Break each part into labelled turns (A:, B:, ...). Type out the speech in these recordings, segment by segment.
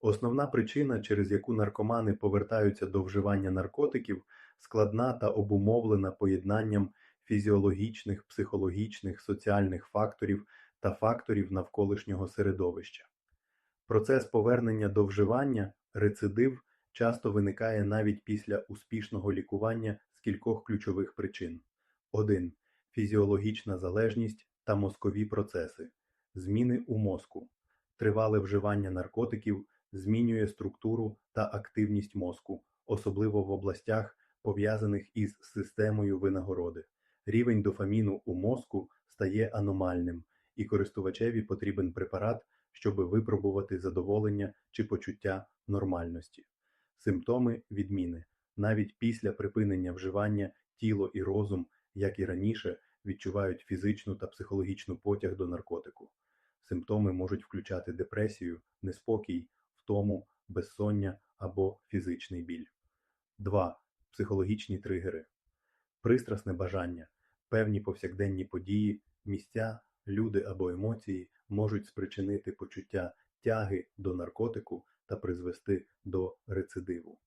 A: Основна причина, через яку наркомани повертаються до вживання наркотиків, складна та обумовлена поєднанням фізіологічних, психологічних, соціальних факторів та факторів навколишнього середовища. Процес повернення до вживання, рецидив, часто виникає навіть після успішного лікування з кількох ключових причин. 1. Фізіологічна залежність та мозкові процеси. Зміни у мозку. Тривале вживання наркотиків змінює структуру та активність мозку, особливо в областях, пов'язаних із системою винагороди. Рівень дофаміну у мозку стає аномальним, і користувачеві потрібен препарат, щоб випробувати задоволення чи почуття нормальності. Симптоми відміни. Навіть після припинення вживання тіло і розум, як і раніше, відчувають фізичну та психологічну потяг до наркотику. Симптоми можуть включати депресію, неспокій, втому, безсоння або фізичний біль. 2. Психологічні тригери. Пристрасне бажання. Певні повсякденні події, місця, люди або емоції можуть спричинити почуття тяги до наркотику та призвести до рецидиву.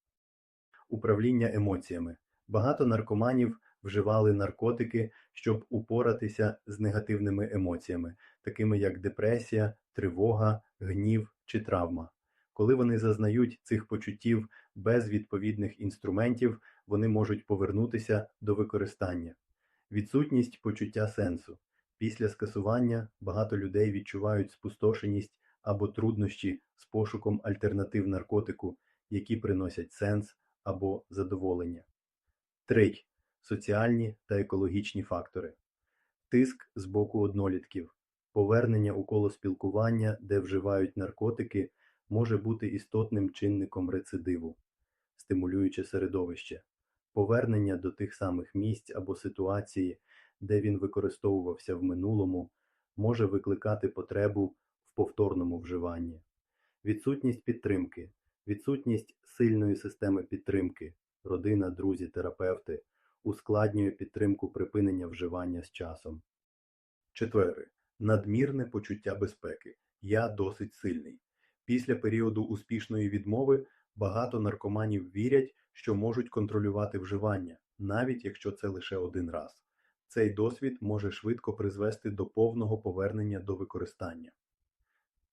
A: Управління емоціями. Багато наркоманів вживали наркотики, щоб упоратися з негативними емоціями, такими як депресія, тривога, гнів чи травма. Коли вони зазнають цих почуттів без відповідних інструментів, вони можуть повернутися до використання. Відсутність почуття сенсу. Після скасування багато людей відчувають спустошеність або труднощі з пошуком альтернатив наркотику, які приносять сенс або задоволення. 3. Соціальні та екологічні фактори. Тиск з боку однолітків. Повернення у коло спілкування, де вживають наркотики, може бути істотним чинником рецидиву, стимулююче середовище. Повернення до тих самих місць або ситуації, де він використовувався в минулому, може викликати потребу в повторному вживанні. Відсутність підтримки. Відсутність сильної системи підтримки родина, друзі, терапевти ускладнює підтримку припинення вживання з часом. Четверте. Надмірне почуття безпеки. Я досить сильний. Після періоду успішної відмови багато наркоманів вірять, що можуть контролювати вживання, навіть якщо це лише один раз. Цей досвід може швидко призвести до повного повернення до використання.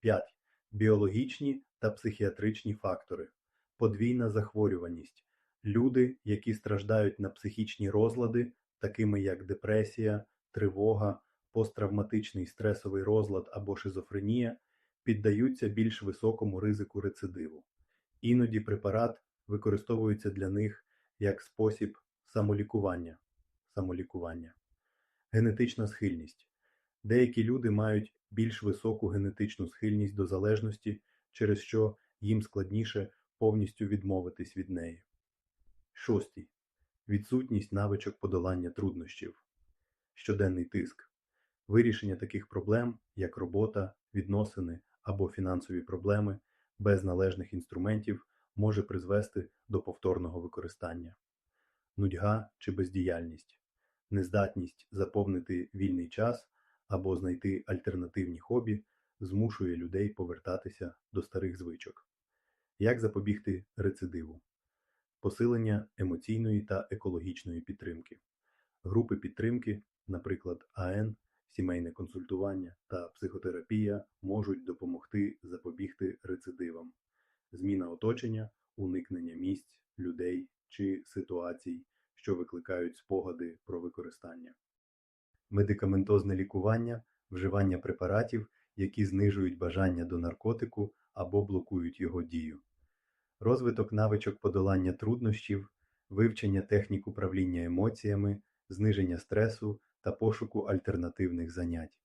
A: 5. Біологічні та психіатричні фактори. Подвійна захворюваність. Люди, які страждають на психічні розлади, такими як депресія, тривога, посттравматичний стресовий розлад або шизофренія, піддаються більш високому ризику рецидиву. Іноді препарат використовується для них як спосіб самолікування. самолікування. Генетична схильність. Деякі люди мають більш високу генетичну схильність до залежності, через що їм складніше повністю відмовитись від неї. Шостий. Відсутність навичок подолання труднощів. Щоденний тиск. Вирішення таких проблем, як робота, відносини або фінансові проблеми, без належних інструментів може призвести до повторного використання. Нудьга чи бездіяльність. Нездатність заповнити вільний час або знайти альтернативні хобі змушує людей повертатися до старих звичок. Як запобігти рецидиву? Посилення емоційної та екологічної підтримки. Групи підтримки, наприклад, АН, сімейне консультування та психотерапія можуть допомогти запобігти рецидивам. Зміна оточення, уникнення місць, людей чи ситуацій, що викликають спогади про використання. Медикаментозне лікування, вживання препаратів, які знижують бажання до наркотику або блокують його дію. Розвиток навичок подолання труднощів, вивчення технік управління емоціями, зниження стресу та пошуку альтернативних занять.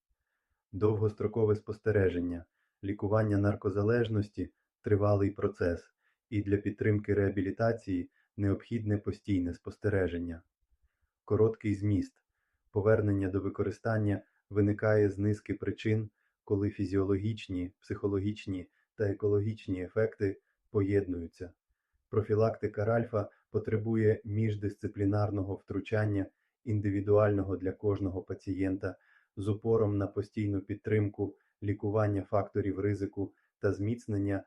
A: Довгострокове спостереження, лікування наркозалежності тривалий процес, і для підтримки реабілітації необхідне постійне спостереження. Короткий зміст. Повернення до використання виникає з низки причин, коли фізіологічні, психологічні та екологічні ефекти поєднуються. Профілактика ральфа потребує міждисциплінарного втручання, індивідуального для кожного пацієнта, з упором на постійну підтримку, лікування факторів ризику та зміцнення